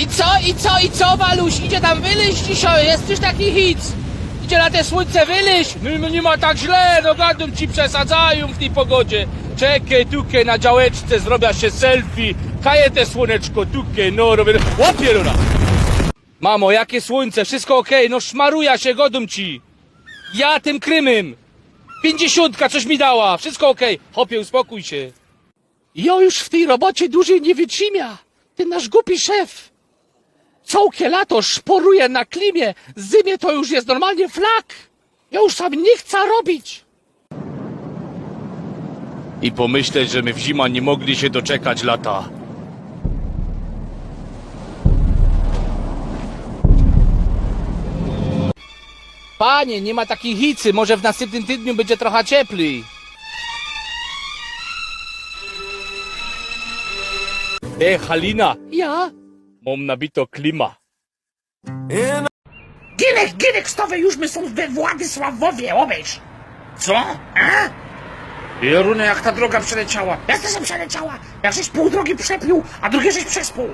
I co, i co, i co, Waluś? Idzie tam wyleźć dzisiaj, jest już taki hit. Idzie na te słońce wyleźć. No, no nie ma tak źle, no gadam ci przesadzają w tej pogodzie. Czekaj, tukie na działeczce, zrobię się selfie. Kaję te słoneczko, tukie, no robię... Łapie, no. Mamo, jakie słońce, wszystko okej, no szmaruja się, godum ci. Ja tym krymym. Pięćdziesiątka coś mi dała, wszystko okej. Hopie, uspokój się. Ja już w tej robocie dłużej nie wytrzymia. Ten nasz głupi szef. Całkie lato szporuje na klimie, zimie to już jest normalnie flak. Ja już sam nie chcę robić. I pomyśleć, że my w zima nie mogli się doczekać lata. Panie, nie ma takiej hicy, może w następnym tygodniu będzie trochę cieplej. E, Halina. Ja? Mam nabito klima. Gilek, Gilek, stawaj już my są we Władysławowie, obejrz! Co? A? Jorunę, jak ta droga przeleciała. Jak to się przeleciała? Jak żeś pół drogi przepił, a drugie żeś przespół.